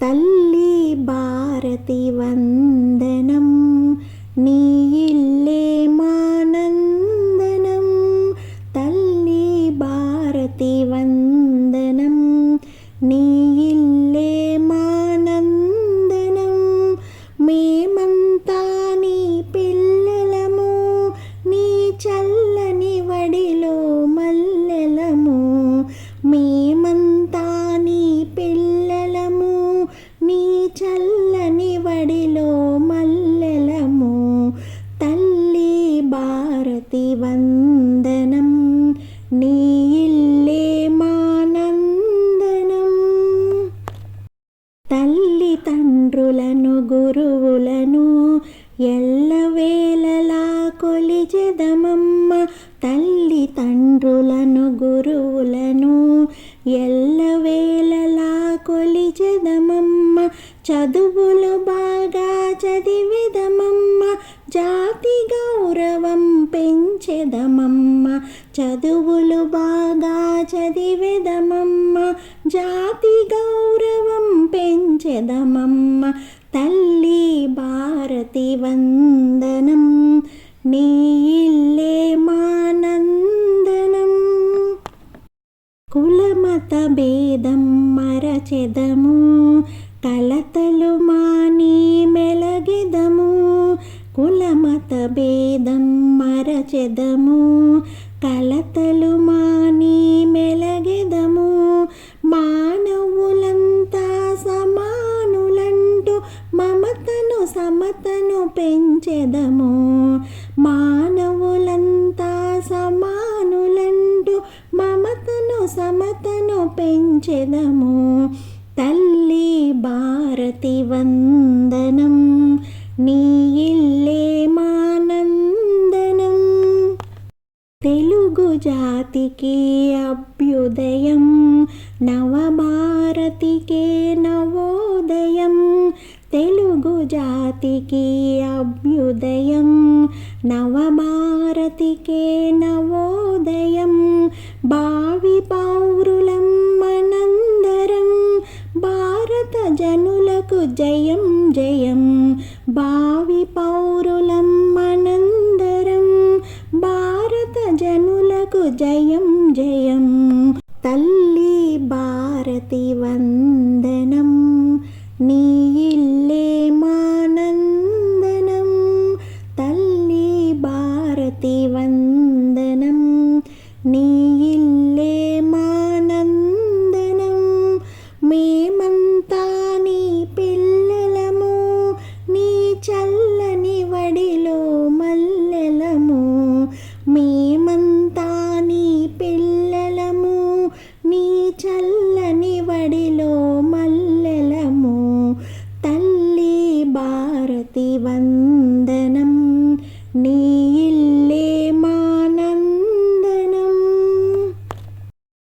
తల్లి భారతి వందనం నీ ఇల్లే మానందనం తల్లి భారతి వందనం నీ తల్లి తండ్రులను గురువులను ఎల్లవేళలా కొలిజెదమమ్మ తల్లి తండ్రులను గురువులను ఎల్లవేళలా కొలిజెదమమ్మ చదువులు బాగా చదివిదమమ్మ. జాతి గౌరవం పెంచెదమమ్మ. చదువులు బాగా చదివిదమమ్మ. జాతి గౌరవం పెంచెదమమ్మ తల్లి భారతి వందనం నీ ఇల్లే మానందనం. కులమత భేదం మరచెదము కలతలు మాని మెలగెదము. కులమత భేదం మరచెదము కలతలు సమతను పెంచెదము. మానవులంతా సమానులంటూ మమతను సమతను పెంచెదము. తల్లి భారతి వందనం నీ ఇల్లే మానందనం. తెలుగు జాతికి అభ్యుదయం నవభారతికే నవో జాతికి అభ్యుదయం నవభారతికే నవోదయం భావి పౌరులం మనందరం భారత జనులకు జయం జయం. భావి పౌరులం మనందరం భారత జనులకు జయం జయం. తల్లి భారతి వంద నీ